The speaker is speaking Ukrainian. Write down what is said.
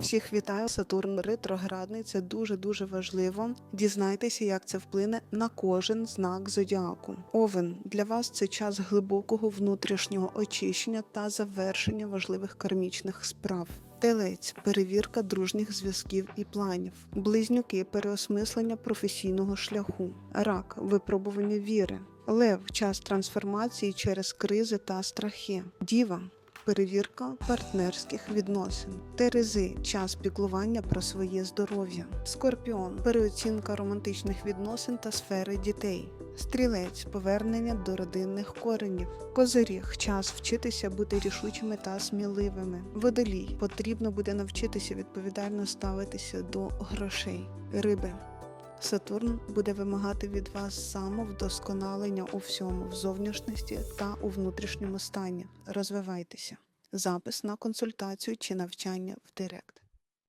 Всіх вітаю, Сатурн ретроградний. Це дуже дуже важливо. Дізнайтеся, як це вплине на кожен знак зодіаку. Овен для вас це час глибокого внутрішнього очищення та завершення важливих кармічних справ. Телець перевірка дружніх зв'язків і планів, близнюки переосмислення професійного шляху, рак випробування віри, лев час трансформації через кризи та страхи, діва перевірка партнерських відносин, терези час піклування про своє здоров'я, скорпіон переоцінка романтичних відносин та сфери дітей. Стрілець повернення до родинних коренів, козиріг час вчитися бути рішучими та сміливими. Водолій потрібно буде навчитися відповідально ставитися до грошей, риби. Сатурн буде вимагати від вас самовдосконалення у всьому, в зовнішності та у внутрішньому стані. Розвивайтеся. Запис на консультацію чи навчання в Директ.